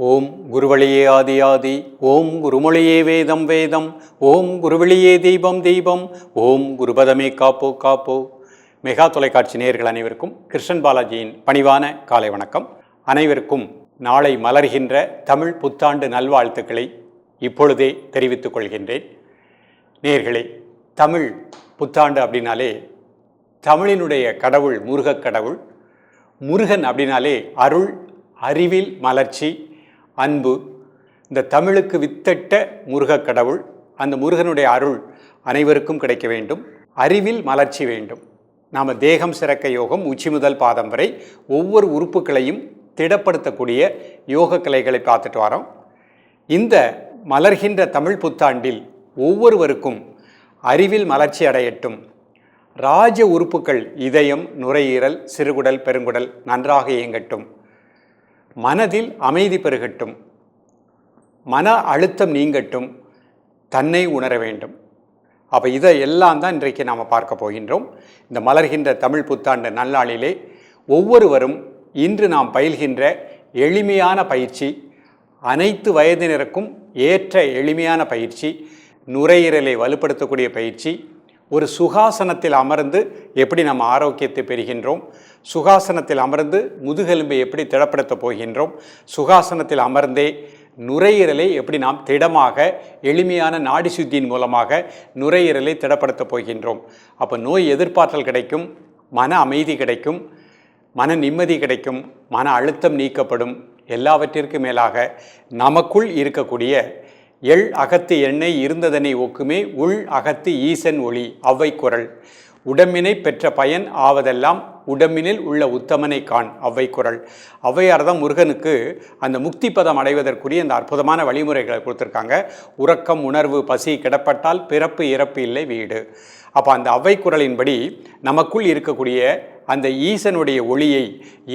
ஓம் குருவழியே ஆதி ஆதி ஓம் குருமொழியே வேதம் வேதம் ஓம் குருவழியே தீபம் தீபம் ஓம் குருபதமே காப்போ காப்போ. மெகா தொலைக்காட்சி நேயர்கள் அனைவருக்கும் கிருஷ்ணன் பாலாஜியின் பணிவான காலை வணக்கம். அனைவருக்கும் நாளை மலர்கின்ற தமிழ் புத்தாண்டு நல்வாழ்த்துக்களை இப்பொழுதே தெரிவித்துக் கொள்கின்றேன். நேர்களே தமிழ் புத்தாண்டு அப்படின்னாலே தமிழினுடைய கடவுள் முருகக் கடவுள். முருகன் அப்படின்னாலே அருள் அறிவில் மலர்ச்சி அன்பு இந்த தமிழுக்கு வித்தட்ட முருகக் கடவுள் அந்த முருகனுடைய அருள் அனைவருக்கும் கிடைக்க வேண்டும். அறிவில் மலர்ச்சி வேண்டும். நாம் தேகம் சிறக்க யோகம் உச்சி முதல் பாதம் வரை ஒவ்வொரு உறுப்புகளையும் திடப்படுத்தக்கூடிய யோக கலைகளை பார்த்துட்டு வரோம். இந்த மலர்கின்ற தமிழ் புத்தாண்டில் ஒவ்வொருவருக்கும் அறிவில் மலர்ச்சி அடையட்டும். ராஜ உறுப்புகள் இதயம் நுரையீரல் சிறுகுடல் பெருங்குடல் நன்றாக இயங்கட்டும். மனதில் அமைதி பெருகட்டும். மன அழுத்தம் நீங்கட்டும். தன்னை உணர வேண்டும். அப்போ இதை எல்லாம் தான் இன்றைக்கு நாம் பார்க்க போகின்றோம். இந்த மலர்கின்ற தமிழ் புத்தாண்டு நல்லாளிலே ஒவ்வொருவரும் இன்று நாம் பயில்கின்ற எளிமையான பயிற்சி அனைத்து வயதினருக்கும் ஏற்ற எளிமையான பயிற்சி நுரையீரலை வலுப்படுத்தக்கூடிய பயிற்சி ஒரு சுகாசனத்தில் அமர்ந்து எப்படி நம்ம ஆரோக்கியத்தை பெறுகின்றோம்? சுகாசனத்தில் அமர்ந்து முதுகெலும்பை எப்படி திடப்படுத்தப் போகின்றோம்? சுகாசனத்தில் அமர்ந்தே நுரையீரலை எப்படி நாம் திடமாக எளிமையான நாடி சுத்தியின் மூலமாக நுரையீரலை திடப்படுத்தப் போகின்றோம். அப்போ நோய் எதிர்ப்பாற்றல் கிடைக்கும் மன அமைதி கிடைக்கும் மன நிம்மதி கிடைக்கும் மன அழுத்தம் நீக்கப்படும். எல்லாவற்றிற்கும் மேலாக நமக்குள் இருக்கக்கூடிய எள் அகத்து எண்ணெய் இருந்ததனை ஒக்குமே உள் அகத்து ஈசன் ஒளி அவ்வை குரல். உடம்பினை பெற்ற பயன் ஆவதெல்லாம் உடம்பினில் உள்ள உத்தமனை காண் அவ்வை குரல். ஔவையார் தான் முருகனுக்கு அந்த முக்தி பதம் அடைவதற்குரிய அந்த அற்புதமான வழிமுறைகளை கொடுத்துருக்காங்க. உறக்கம் உணர்வு பசி கிடப்பட்டால் பிறப்பு இறப்பு இல்லை வீடு. அப்போ அந்த அவ்வை குரலின்படி நமக்குள் இருக்கக்கூடிய அந்த ஈசனுடைய ஒளியை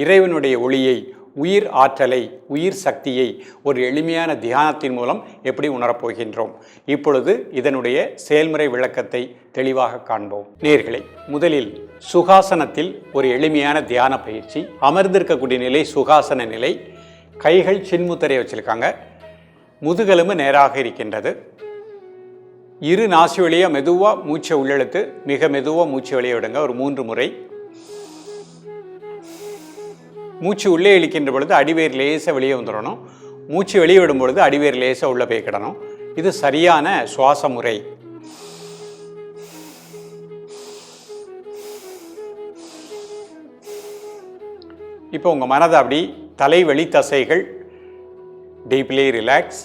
இறைவனுடைய ஒளியை உயிர் ஆற்றலை உயிர் சக்தியை ஒரு எளிமையான தியானத்தின் மூலம் எப்படி உணரப்போகின்றோம் இப்பொழுது இதனுடைய செயல்முறை விளக்கத்தை தெளிவாக காண்போம். நேர்களை முதலில் சுகாசனத்தில் ஒரு எளிமையான தியான பயிற்சி. அமர்ந்திருக்கக்கூடிய நிலை சுகாசன நிலை. கைகள் சின்முத்திரையை வச்சிருக்காங்க. முதுகெலும்பு நேராக இருக்கின்றது. இரு நாசி வழியாக மெதுவாக மூச்சை உள்ளெழுத்து மிக மெதுவாக மூச்சு வெளியே விடுங்க. ஒரு மூன்று முறை. மூச்சு உள்ளே இழுக்கின்ற பொழுது அடிவேர் லேசாக வெளியே வந்துடணும். மூச்சு வெளியே விடும் பொழுது அடிவேர் லேசாக உள்ளே போய் கிடணும். இது சரியான சுவாச முறை. இப்போ உங்கள் மனதை அப்படி தலைவலி தசைகள் டீப்லி ரிலாக்ஸ்.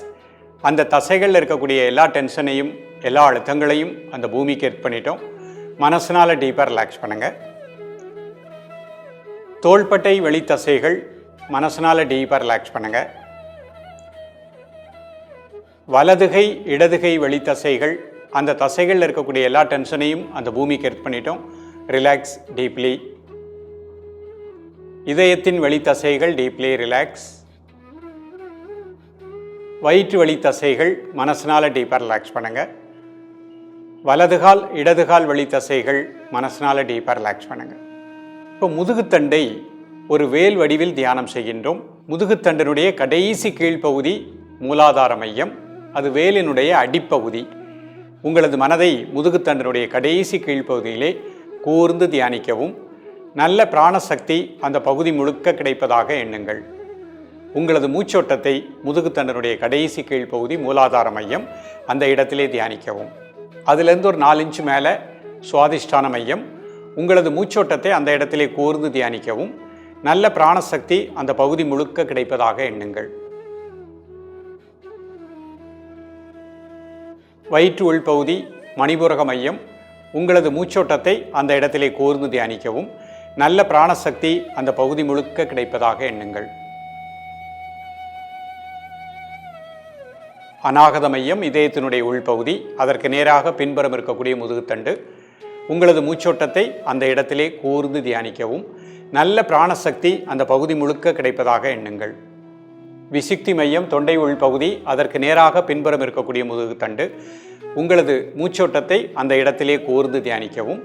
அந்த தசைகளில் இருக்கக்கூடிய எல்லா டென்ஷனையும் எல்லா அழுத்தங்களையும் அந்த பூமிக்கு எட் பண்ணிட்டோம் மனசினால் டீப்பாக ரிலாக்ஸ் பண்ணுங்கள் தோள்பட்டை வெளித்தசைகள் மனசனால் டீப்பாக ரிலாக்ஸ் பண்ணுங்கள் வலதுகை இடதுகை வெளித்தசைகள் அந்த தசைகளில் இருக்கக்கூடிய எல்லா டென்ஷனையும் அந்த பூமிக்கு எர்த் பண்ணிட்டோம். ரிலாக்ஸ் டீப்லி இதயத்தின் வெளித்தசைகள் டீப்லி ரிலாக்ஸ் வயிற்று வழித்தசைகள் மனசனால் டீப்பாக ரிலாக்ஸ் பண்ணுங்கள் வலதுகால் இடதுகால் வழித்தசைகள் மனசனால் டீப்பாக ரிலாக்ஸ் பண்ணுங்கள் இப்போ முதுகுத்தண்டை ஒரு வேல் வடிவில் தியானம் செய்கின்றோம். முதுகுத்தண்டனுடைய கடைசி கீழ்ப்பகுதி மூலாதார மையம் அது வேலினுடைய அடிப்பகுதி. உங்களது மனதை முதுகுத்தண்டனுடைய கடைசி கீழ்ப்பகுதியிலே கூர்ந்து தியானிக்கவும். நல்ல பிராணசக்தி அந்த பகுதி முழுக்க கிடைப்பதாக எண்ணுங்கள். உங்களது மூச்சோட்டத்தை முதுகுத்தண்டனுடைய கடைசி கீழ்ப்பகுதி மூலாதார மையம் அந்த இடத்திலே தியானிக்கவும். அதிலிருந்து ஒரு நாலு இன்ச்சு மேலே சுவாதிஷ்டான மையம் உங்களது மூச்சோட்டத்தை அந்த இடத்திலே கூர்ந்து தியானிக்கவும். நல்ல பிராணசக்தி அந்த பகுதி முழுக்க கிடைப்பதாக எண்ணுங்கள். வயிற்று உள்பகுதி மணிபுரக மையம் உங்களது மூச்சோட்டத்தை அந்த இடத்திலே கூர்ந்து தியானிக்கவும். நல்ல பிராணசக்தி அந்த பகுதி முழுக்க கிடைப்பதாக எண்ணுங்கள். அநாகத மையம் இதயத்தினுடைய உள்பகுதி அதற்கு நேராக பின்புறம் இருக்கக்கூடிய முதுகுத்தண்டு. உங்களது மூச்சோட்டத்தை அந்த இடத்திலே கூர்ந்து தியானிக்கவும். நல்ல பிராணசக்தி அந்த பகுதி முழுக்க கிடைப்பதாக எண்ணுங்கள். விசிக்தி மையம் தொண்டை உள்பகுதி அதற்கு நேராக பின்புறம் இருக்கக்கூடிய முதுகு தண்டு. உங்களது மூச்சோட்டத்தை அந்த இடத்திலே கூர்ந்து தியானிக்கவும்.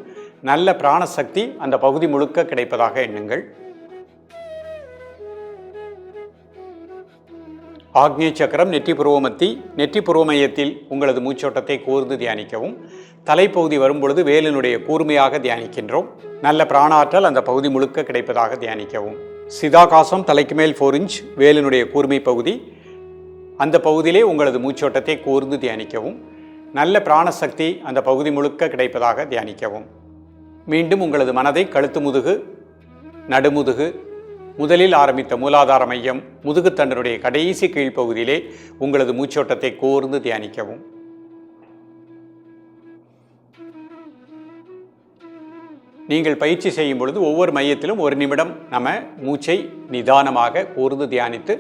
நல்ல பிராணசக்தி அந்த பகுதி முழுக்க கிடைப்பதாக எண்ணுங்கள். ஆக்னேய சக்கரம் நெற்றி புருவமத்தி நெற்றி புருவமயத்தில் உங்களது மூச்சோட்டத்தை கூர்ந்து தியானிக்கவும். தலைப்பகுதி வரும்பொழுது வேலினுடைய கூர்மையாக தியானிக்கின்றோம். நல்ல பிராணாற்றல் அந்த பகுதி முழுக்க கிடைப்பதாக தியானிக்கவும். சிதாகாசம் தலைக்கு மேல் ஃபோர் இன்ச் வேலினுடைய கூர்மை பகுதி அந்த பகுதியிலே உங்களது மூச்சோட்டத்தை கூர்ந்து தியானிக்கவும். நல்ல பிராணசக்தி அந்த பகுதி முழுக்க கிடைப்பதாக தியானிக்கவும். மீண்டும் உங்களது மனதை கழுத்து முதுகு நடுமுதுகு முதலில் ஆரம்பித்த மூலாதார மையம் முதுகுத்தண்டனுடைய கடைசி கீழ்ப்பகுதியிலே உங்களது மூச்சோட்டத்தை கூர்ந்து தியானிக்கவும். நீங்கள் பயிற்சி செய்யும் பொழுது ஒவ்வொரு மையத்திலும் ஒரு நிமிடம் நம்ம மூச்சை நிதானமாக கூர்ந்து தியானித்து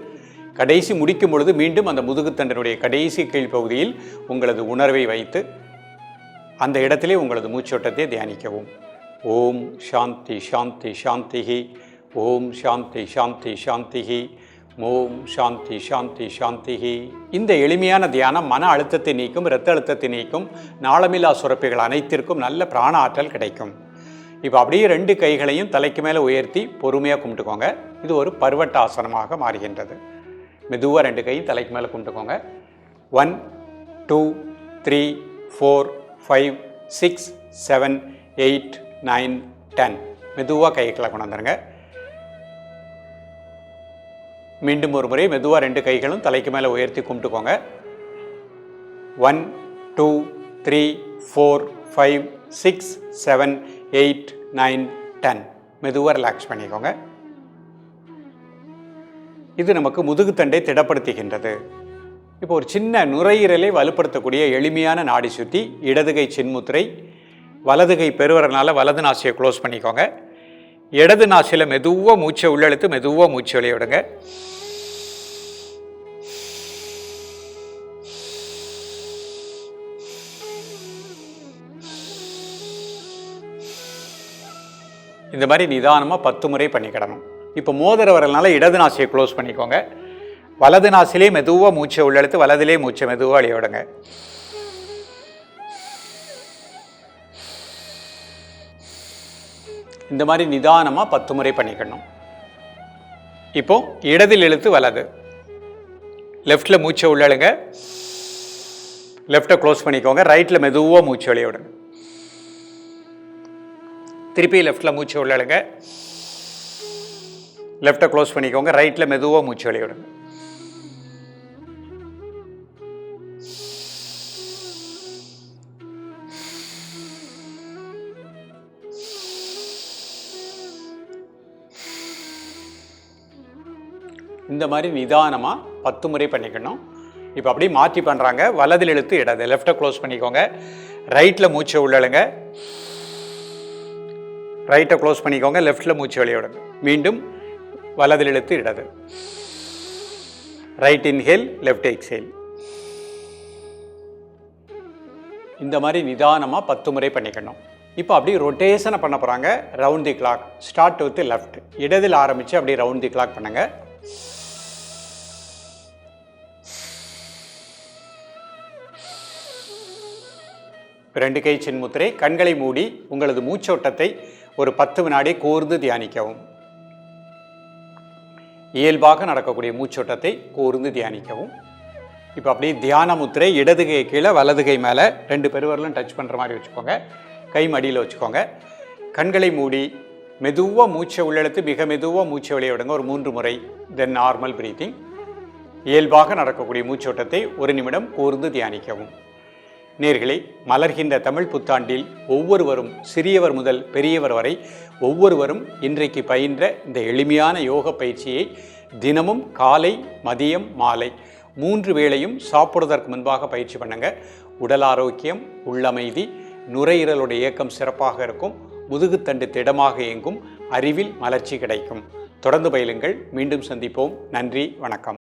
கடைசி முடிக்கும் பொழுது மீண்டும் அந்த முதுகுத்தண்டனுடைய கடைசி கீழ்ப்பகுதியில் உங்களது உணர்வை வைத்து அந்த இடத்திலே உங்களது மூச்சோட்டத்தை தியானிக்கவும். ஓம் சாந்தி சாந்தி சாந்திஹி. ஓம் சாந்தி சாந்தி சாந்திஹி. ஓம் சாந்தி சாந்தி சாந்திஹி. இந்த எளிமையான தியானம் மன அழுத்தத்தை நீக்கும் இரத்த அழுத்தத்தை நீக்கும் நாளமில்லா சுரப்பிகள் அனைத்திற்கும் நல்ல பிராண ஆற்றல் கிடைக்கும். இப்போ அப்படியே ரெண்டு கைகளையும் தலைக்கு மேலே உயர்த்தி பொறுமையாக கும்பிட்டுக்கோங்க. இது ஒரு பருவட்டாசனமாக மாறுகின்றது. மெதுவாக ரெண்டு கையும் தலைக்கு மேலே கும்பிட்டுக்கோங்க. One two three four five six seven eight nine ten மெதுவாக கைகளை கொண்டு வந்துடுங்க மீண்டும் ஒரு முறை மெதுவாக ரெண்டு கைகளும் தலைக்கு மேலே உயர்த்தி கும்பிட்டுக்கோங்க. One two three four five six seven eight nine ten மெதுவாக ரிலாக்ஸ் பண்ணிக்கோங்க. இது நமக்கு முதுகுத்தண்டை திடப்படுத்துகின்றது. இப்போ ஒரு சின்ன நுரையீரலை வலுப்படுத்தக்கூடிய எளிமையான நாடி சுற்றி இடதுகை சின்முத்திரை வலதுகை பெருவரனால வலது நாசியை க்ளோஸ் பண்ணிக்கோங்க. இடது நாசியில் மெதுவாக மூச்சை உள்ளெழுத்து மெதுவாக மூச்சு வெளிய விடுங்க. இந்த மாதிரி நிதானமாக பத்து முறை பண்ணிக்கிடணும் இப்போ மோதிர வரலனால இடது நாசியை க்ளோஸ் பண்ணிக்கோங்க. வலது நாசிலே மெதுவாக மூச்சை உள்ளெழுத்து வலதிலே மூச்சை மெதுவாக அழிய இந்த மாதிரி நிதானமாக பத்து முறை பண்ணிக்கணும். இப்போ இடதில் இழுத்து வலது. லெஃப்டில் மூச்சை உள்ளழுங்க. லெஃப்டை க்ளோஸ் பண்ணிக்கோங்க. ரைட்டில் மெதுவாக மூச்சு வெளிய விடுங்க. திருப்பி லெஃப்டில் மூச்சு உள்ளழுங்க. லெஃப்டை க்ளோஸ் பண்ணிக்கோங்க. ரைட்டில் மெதுவாக மூச்சு வெளிய விடுங்க. இந்த மாதிரி நிதானமாக பத்து முறை பண்ணிக்கணும். இப்போ அப்படியே மாற்றி பண்ணுறாங்க வலதில் இழுத்து இடது லெஃப்டை க்ளோஸ் பண்ணிக்கோங்க. ரைட்டில் மூச்சை உள்ளழுங்க ரைட்டை க்ளோஸ் பண்ணிக்கோங்க. லெஃப்டில் மூச்சு வெளியிடுங்க மீண்டும் வலதில் இழுத்து இடது. ரைட் இன்ஹேல் லெஃப்ட் எக்ஸேல் இந்த மாதிரி நிதானமாக பத்து முறை பண்ணிக்கணும். இப்போ அப்படியே ரொட்டேஷனை பண்ண போகிறாங்க round the clock start with left இடதில் ஆரம்பித்து அப்படியே ரவுண்ட் தி கிளாக் பண்ணுங்கள் ரெண்டு கை சின்முத்திரை கண்களை மூடி உங்களது மூச்சோட்டத்தை ஒரு பத்து வினாடி கூர்ந்து தியானிக்கவும். இயல்பாக நடக்கக்கூடிய மூச்சோட்டத்தை கூர்ந்து தியானிக்கவும். இப்போ அப்படியே தியான முத்திரை இடது கை கீழே வலது கை மேலே ரெண்டு பெருவரலும் டச் பண்ணுற மாதிரி வச்சுக்கோங்க. கை மடியில் வச்சுக்கோங்க. கண்களை மூடி மெதுவாக மூச்சை உள்ளெழுத்து மிக மெதுவாக மூச்சை வெளியே விடுங்க. ஒரு மூன்று முறை தென் நார்மல் பிரீத்திங் இயல்பாக நடக்கக்கூடிய மூச்சோட்டத்தை ஒரு நிமிடம் கூர்ந்து தியானிக்கவும். நேர்களை மலர்கின்ற தமிழ் புத்தாண்டில் ஒவ்வொருவரும் சிறியவர் முதல் பெரியவர் வரை ஒவ்வொருவரும் இன்றைக்கு பயின்ற இந்த எளிமையான யோக பயிற்சியை தினமும் காலை மதியம் மாலை மூன்று வேளையும் சாப்பிடுவதற்கு முன்பாக பயிற்சி பண்ணுங்க. உடல் ஆரோக்கியம் உள்ளமைதி நுரையீரலுடைய இயக்கம் சிறப்பாக இருக்கும். முதுகுத்தண்டு திடமாக இயங்கும் அறிவில் மலர்ச்சி கிடைக்கும். தொடர்ந்து பயிலுங்கள். மீண்டும் சந்திப்போம். நன்றி. வணக்கம்.